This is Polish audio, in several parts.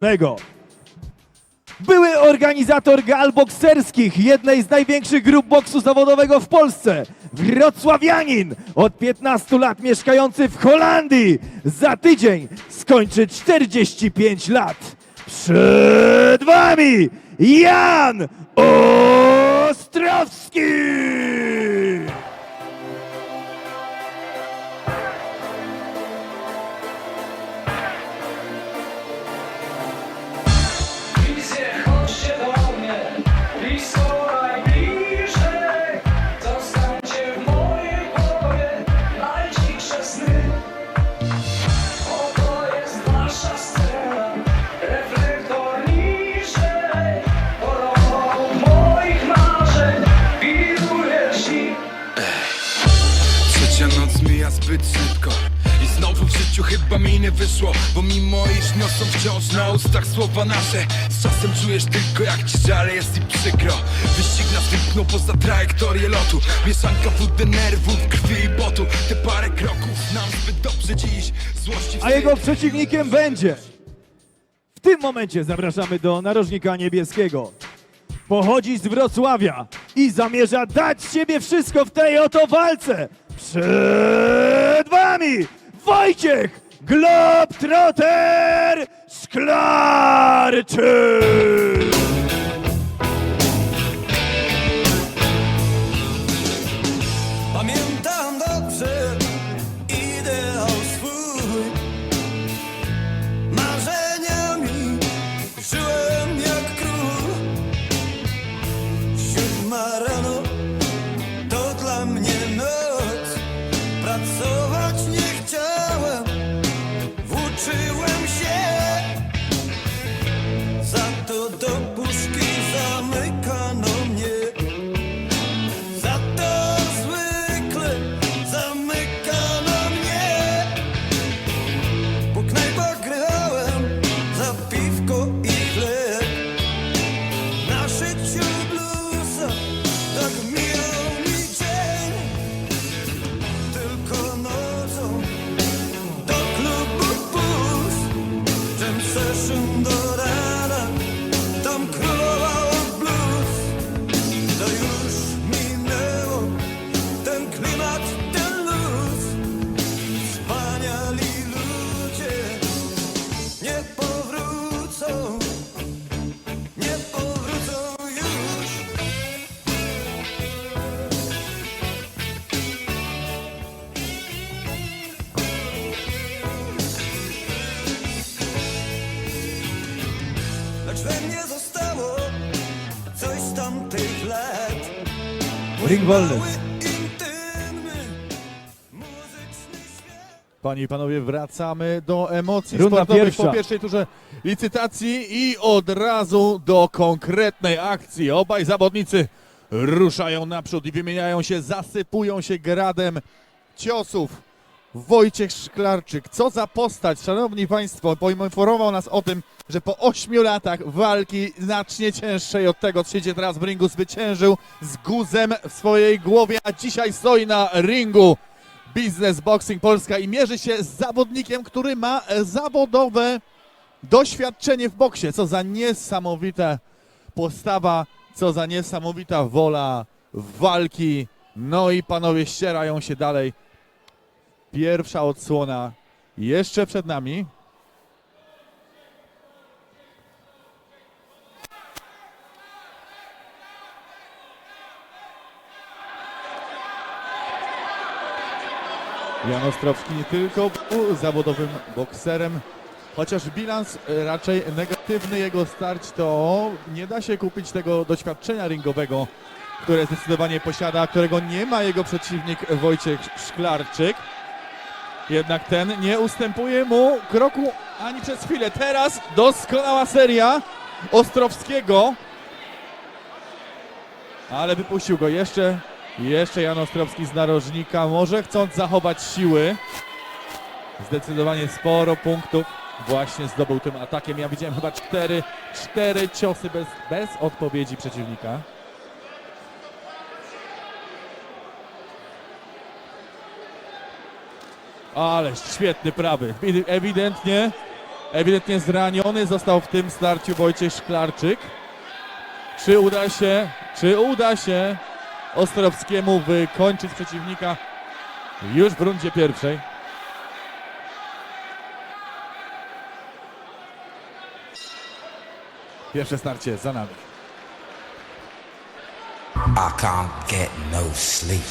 Nego. Były organizator gal bokserskich jednej z największych grup boksu zawodowego w Polsce. Wrocławianin, od 15 lat mieszkający w Holandii. Za tydzień skończy 45 lat. Przed wami Jan Ostrowski! Zbyt szybko I znowu w życiu chyba mi nie wyszło Bo mimo iż niosą wciąż na ustach słowa nasze Z czasem czujesz tylko jak ci żale jest i przykro Wyścig nas wypchnął poza trajektorię lotu Mieszanka wódy nerwów, krwi i potu Te parę kroków znam zbyt dobrze dziś Złości a jego przeciwnikiem będzie. W tym momencie zapraszamy do narożnika niebieskiego. Pochodzi z Wrocławia i zamierza dać siebie wszystko w tej oto walce. Przed wami Wojciech Szklarczyk! Pamiętam Lecz we mnie zostało coś z tamtych lat. Ring wolny. Panie i panowie, wracamy do emocji Runda sportowych pierwsza. po pierwszej turze licytacji i od razu do konkretnej akcji. Obaj zawodnicy ruszają naprzód i wymieniają się, zasypują się gradem ciosów. Wojciech Szklarczyk, co za postać, szanowni państwo, poinformował nas o tym, że po ośmiu latach walki znacznie cięższej od tego, co się dzieje teraz w ringu, zwyciężył z guzem w swojej głowie, a dzisiaj stoi na ringu Biznes Boxing Polska i mierzy się z zawodnikiem, który ma e, zawodowe doświadczenie w boksie. Co za niesamowita postawa, co za niesamowita wola walki. No i panowie ścierają się dalej. Pierwsza odsłona jeszcze przed nami. Jan Ostrowski nie tylko był zawodowym bokserem, chociaż bilans raczej negatywny jego starć, to nie da się kupić tego doświadczenia ringowego, które zdecydowanie posiada, którego nie ma jego przeciwnik Wojciech Szklarczyk. Jednak ten nie ustępuje mu kroku ani przez chwilę. Teraz doskonała seria Ostrowskiego. Ale wypuścił go jeszcze. Jeszcze Jan Ostrowski z narożnika. Może chcąc zachować siły. Zdecydowanie sporo punktów właśnie zdobył tym atakiem. Ja widziałem chyba cztery, cztery ciosy bez, bez odpowiedzi przeciwnika. Ale świetny prawy. Ewidentnie ewidentnie zraniony został w tym starciu Wojciech Szklarczyk. Czy uda się, czy uda się Ostrowskiemu wykończyć przeciwnika już w rundzie pierwszej? Pierwsze starcie za nami. I can't get no sleep.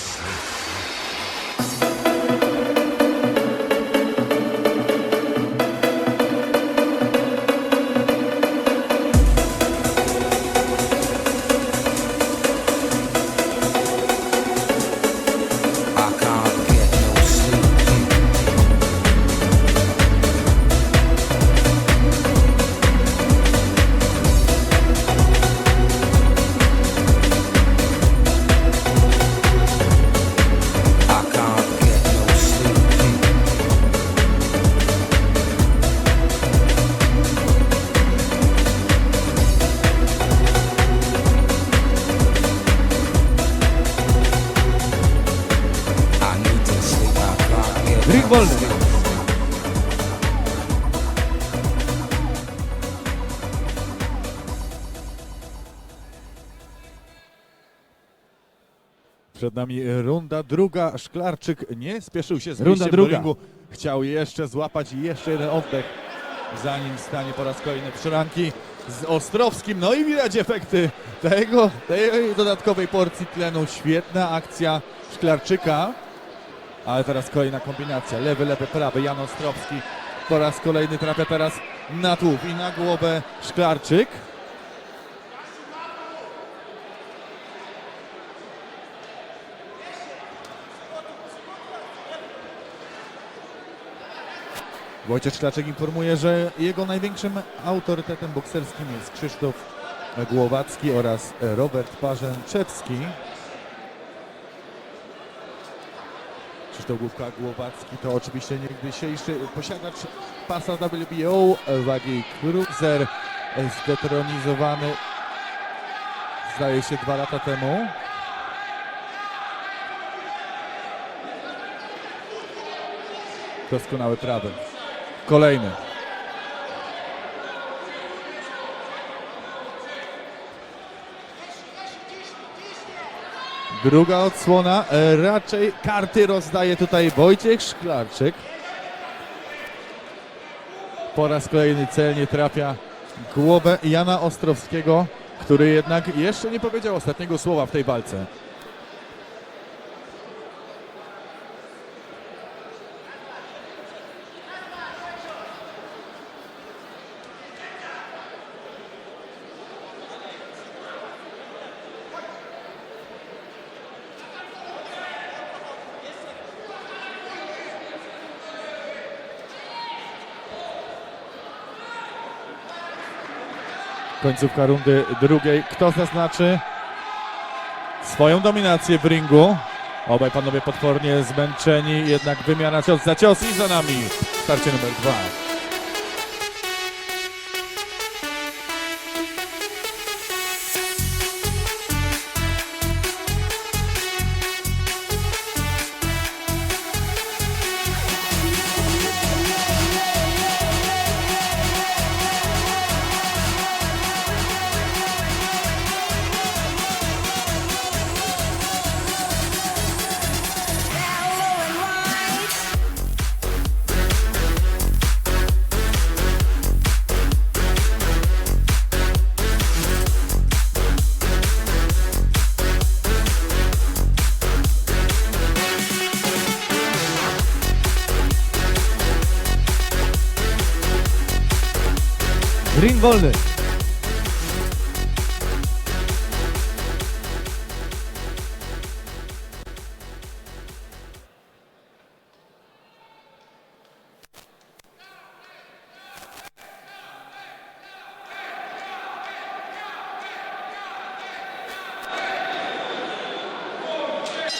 Nami runda druga. Szklarczyk nie spieszył się z Runda druga. ringu. Chciał jeszcze złapać jeszcze jeden oddech, zanim stanie po raz kolejny przy ranki z Ostrowskim. No i widać efekty tego, tej dodatkowej porcji tlenu. Świetna akcja Szklarczyka. Ale teraz kolejna kombinacja. Lewy, lewy, prawy. Jan Ostrowski po raz kolejny trafia teraz na tułów i na głowę Szklarczyk. Wojciech Szklaczek informuje, że jego największym autorytetem bokserskim jest Krzysztof Głowacki oraz Robert Parzęczewski. Krzysztof Główka Głowacki to oczywiście niegdysiejszy posiadacz pasa WBO wagi cruiser zdetronizowany zdaje się dwa lata temu. Doskonały prawy. Kolejny. Druga odsłona. E, Raczej karty rozdaje tutaj Wojciech Szklarczyk. Po raz kolejny celnie trafia głowę Jana Ostrowskiego, który jednak jeszcze nie powiedział ostatniego słowa w tej walce. Końcówka rundy drugiej. Kto zaznaczy swoją dominację w ringu? Obaj panowie potwornie zmęczeni, jednak wymiana cios za cios i za nami starcie numer dwa. Wolny.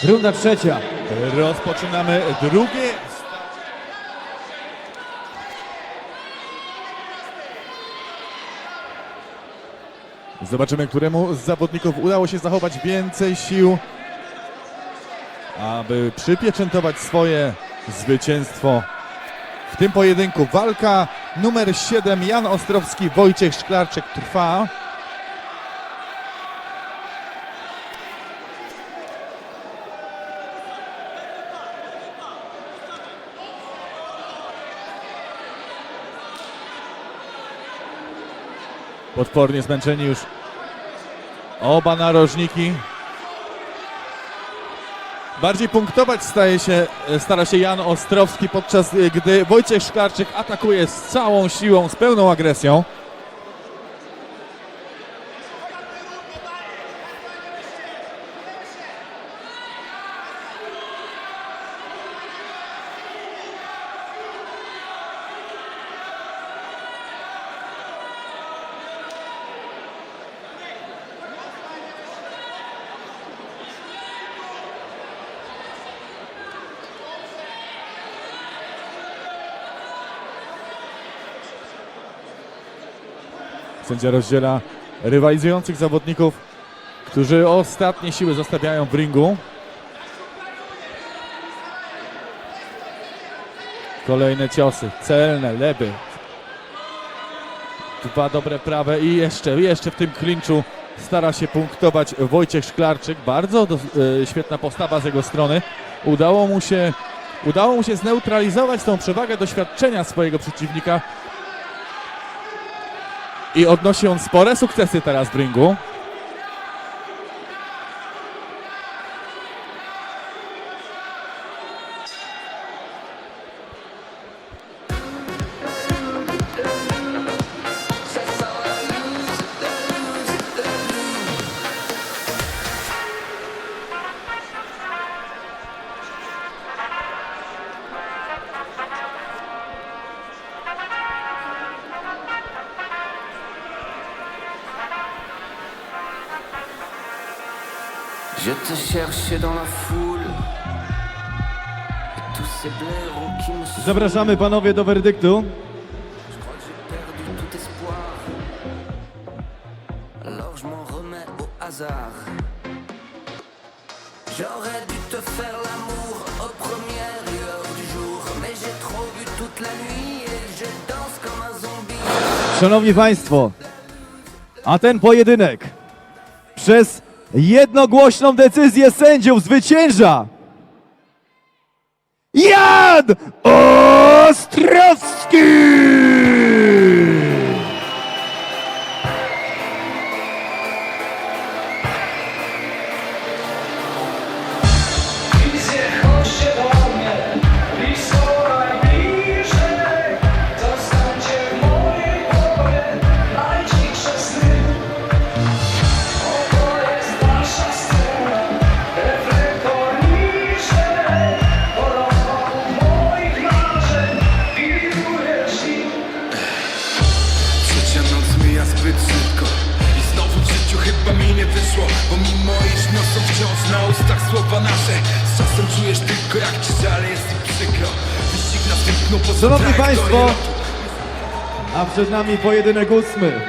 Runda trzecia. Rozpoczynamy drugie. Zobaczymy, któremu z zawodników udało się zachować więcej sił, aby przypieczętować swoje zwycięstwo w tym pojedynku. Walka numer 7 Jan Ostrowski, Wojciech Szklarczyk trwa. Potwornie zmęczeni już oba narożniki. Bardziej punktować staje się, stara się Jan Ostrowski, podczas gdy Wojciech Szklarczyk atakuje z całą siłą, z pełną agresją. Sędzia rozdziela rywalizujących zawodników, którzy ostatnie siły zostawiają w ringu. Kolejne ciosy, celne, lewy. Dwa dobre prawe i jeszcze, jeszcze w tym klinczu stara się punktować Wojciech Szklarczyk. Bardzo do, e, świetna postawa z jego strony. Udało mu się, udało mu się zneutralizować tą przewagę doświadczenia swojego przeciwnika i odnosi on spore sukcesy teraz w ringu. Je te cherchais dans la foule. Et tous ces blaireaux qui me. Zapraszamy panowie do werdyktu. Je crois que j'ai perdu tout espoir. Alors je m'en remets au hasard. J'aurais dû te faire l'amour aux premières lueurs du jour. Mais j'ai trop bu toute la nuit et je danse comme un zombie. Szanowni Państwo, a ten pojedynek przez jednogłośną decyzję sędziów zwycięża Jan Ostrowski! Czujesz tylko jak ci żal jest i przykro. Wyścig Szanowni trajektorię Państwo, a przed nami pojedynek ósmy,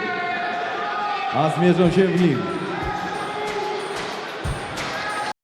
a zmierzą się w nim